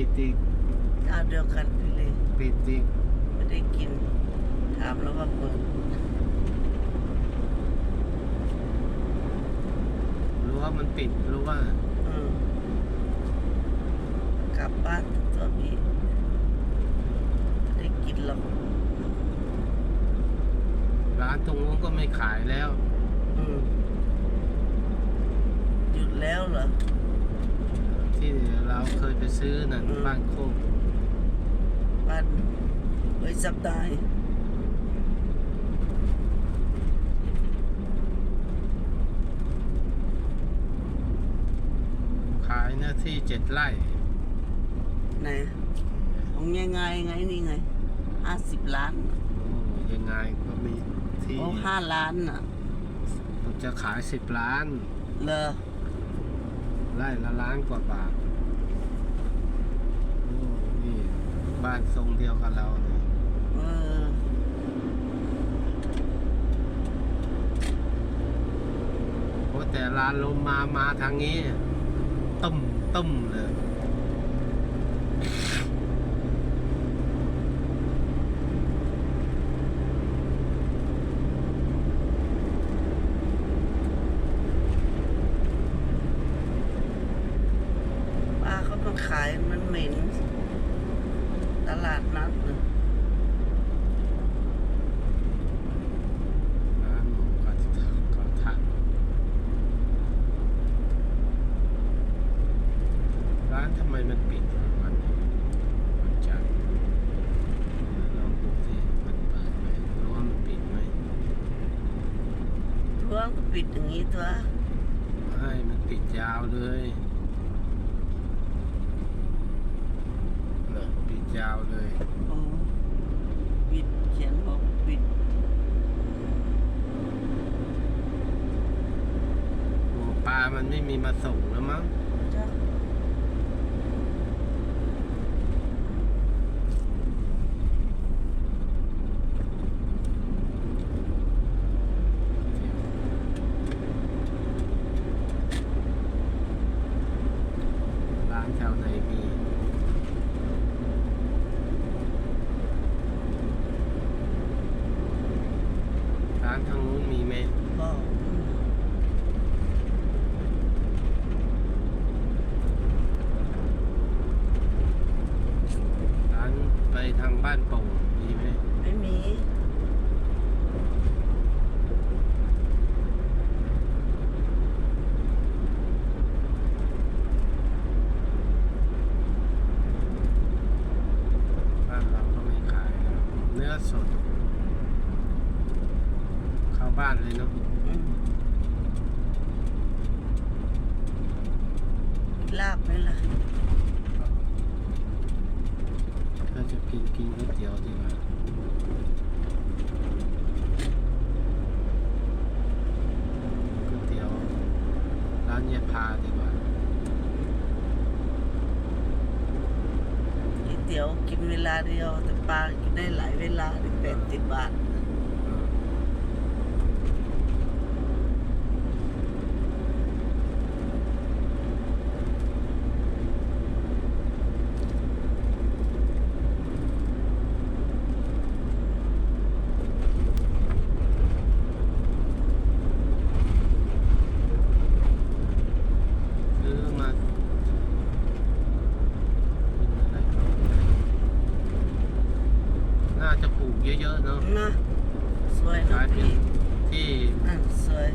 ปิดอีกเจ้าเดียวกันพี่เลยปิดอีกไม่ได้กิน ถามแล้วว่าเปิดรู้ว่ามันปิดรู้ว่า อืมกลับบ้านตัวพี่ไม่ได้กินหรอกร้านตรงนู้นก็ไม่ขายแล้ว อืมหยุดแล้วเหรอที่ เราเคยไปซื้อนั่นอืม บ้านโคกบ้านไว้สัปดาห์ขายหน้าที่เจ็ดไร่ไหนของยังไงไงนี่ไงห้าสิบล้านโอ้ยังไงก็มีที่โอ้ห้าล้านน่ะจะขายสิบล้าน เลอไร่ละล้านกว่าบาทโอ้นี่ บ้านทรงเดียวกับเราเลยเออโอ้แต่ร้านลมมามาทางนี้ต้มต้มเลยป้าเขามาขายมันเหม็น ลาดนัดน่ะร้านหมูกระทะกระทะร้านทำไมมันปิดวันนี้วันจันทร์ลองดูสิมันเปิดไหมหรือว่ามันปิดไหมทั่วก็ปิดอย่างนี้ตัวให้มันปิดยาวเลยเนี่ ยปิดยาวเลยโอ้ปิดเขียนบอกปิดหมูปลามันไม่มีมาส่งแล้วมั้ง จ้ะ ร้านแถวไหนมี ร้านทางนู้นมีไหม บอกอืม ร้านไปทางบ้านโป่งมีไหม ไม่มี บ้านเราก็ไม่ขายแล้วเนื้อ สด เข้าบ้านเลยเนาะอืมลาบไหมล่ะถ้าจะกินกินก๋วยเตี๋ยวดีกว่าก๋วยเตี๋ยวร้านเยายพาดีกว่าก๋วยเตี๋ยวกินเวลาเดียวแต่ ปลากินได้หลายเวลาถึงแปดสิบบาท ซื้อมากินอะไรน่าจะปลูกเยอะๆเนาะนะสวยกเนาะลายเป็นพี่ที่อะสวย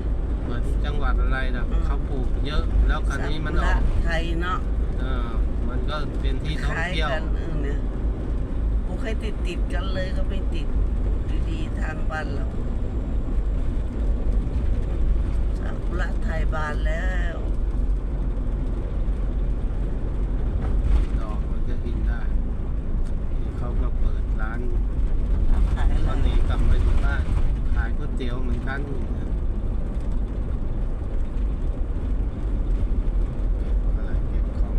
เหมือนจังหวัดอะไรนะอืม เขาปลูกเยอะ แล้วคันนี้มันอซาอกกุระไทยเนาะเออมันก็เป็นที่ท่องคล้ายเที่ยว กันเออเนี่ยปลูกให้ติดติดๆกันเลยก็ไม่ติดดีๆทางบ้านเราซากุระไทยบานแล้ว ดอกมันจะกินได้ที่เขามาเปิดร้าน ขายอะ ตอน ไร นี้กลับมาอยู่บ้าน ขายก๋วยเตี๋ยวเหมือนกันอะไรเก็บของ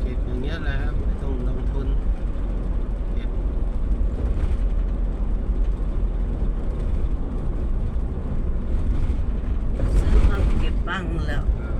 เก็บอย่างเงี้ยแหละครับไม่ต้องลงทุนเก็บซื้อมาเก็บบ้างแล้วเอ่อ